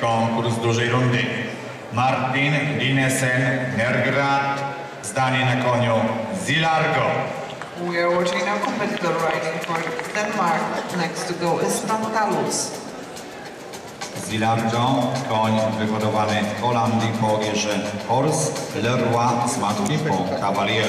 Konkurs dużej rundy. Martin Dinesen Nergrad. Zdanie na koniu Zilargo. We are watching our competitor riding for Denmark. Next to go is Tantalus. Zilargo, koń wyhodowany w Holandii po Horst Leroy z marką Cavalier.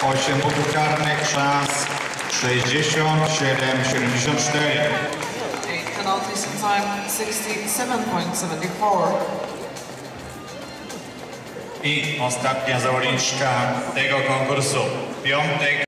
Osiem butów karnych, czas 67-74. Eight penalties in time 67.74. I ostatnia zawodniczka tego konkursu. Piątek